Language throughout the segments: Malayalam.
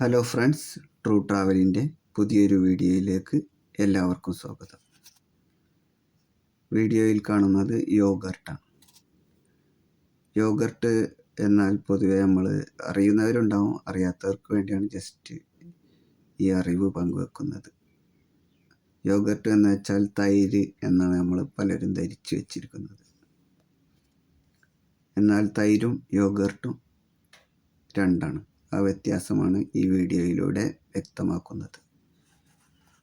ഹലോ ഫ്രണ്ട്സ് ട്രൂ ട്രാവലിന്റെ പുതിയൊരു വീഡിയോയിലേക്ക് എല്ലാവർക്കും സ്വാഗതം. വീഡിയോയിൽ കാണുന്നത് യോഗർട്ടാണ് യോഗർട്ട് എന്നാൽ പൊതുവെ നമ്മൾ അറിയുന്നവരുണ്ടാവും അറിയാത്തവർക്ക് വേണ്ടിയാണ് ജസ്റ്റ് ഈ അറിവ് പങ്കുവെക്കുന്നത്. യോഗർട്ട് എന്ന് വെച്ചാൽ തൈര് എന്നാണ് നമ്മൾ പലരും ധരിച്ചു വച്ചിരിക്കുന്നത്. എന്നാൽ തൈരും യോഗർട്ടും രണ്ടാണ്. ആ വ്യത്യാസമാണ് ഈ വീഡിയോയിലൂടെ വ്യക്തമാക്കുന്നത്.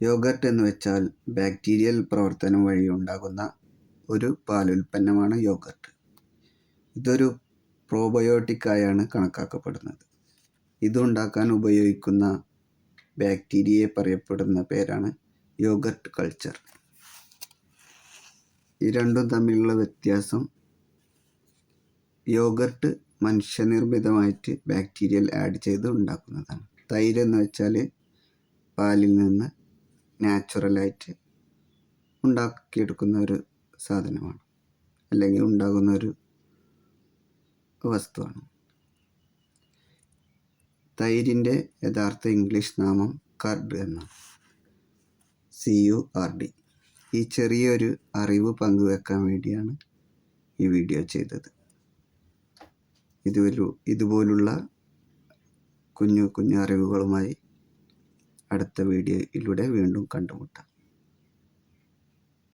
യോഗർട്ട് എന്ന് വെച്ചാൽ ബാക്ടീരിയൽ പ്രവർത്തനം വഴി ഉണ്ടാകുന്ന ഒരു പാലുൽപ്പന്നമാണ് യോഗർട്ട്. ഇതൊരു പ്രോബയോട്ടിക്കായാണ് കണക്കാക്കപ്പെടുന്നത്. ഇതുണ്ടാക്കാൻ ഉപയോഗിക്കുന്ന ബാക്ടീരിയയെ പറയപ്പെടുന്ന പേരാണ് യോഗർട്ട് കൾച്ചർ. ഈ രണ്ടും തമ്മിലുള്ള വ്യത്യാസം യോഗർട്ട് മനുഷ്യനിർമ്മിതമായിട്ട് ബാക്ടീരിയൽ ആഡ് ചെയ്ത് ഉണ്ടാക്കുന്നതാണ്. തൈര് എന്ന് വെച്ചാൽ പാലിൽ നിന്ന് നാച്ചുറലായിട്ട് ഉണ്ടാക്കിയെടുക്കുന്ന ഒരു സാധനമാണ്. അല്ലെങ്കിൽ ഉണ്ടാകുന്ന ഒരു വസ്തുവാണ്. തൈരിന്റെ യഥാർത്ഥ ഇംഗ്ലീഷ് നാമം കർഡ് എന്നാണ്. സി യു ആർ ഡി ഈ ചെറിയൊരു അറിവ് പങ്കുവെക്കാൻ വേണ്ടിയാണ് ഈ വീഡിയോ ചെയ്തത്. ഇതുവരു ഇതുപോലുള്ള കുഞ്ഞു കുഞ്ഞു അറിവുകളുമായി അടുത്ത വീഡിയോയിലൂടെ വീണ്ടും കണ്ടുമുട്ടാം.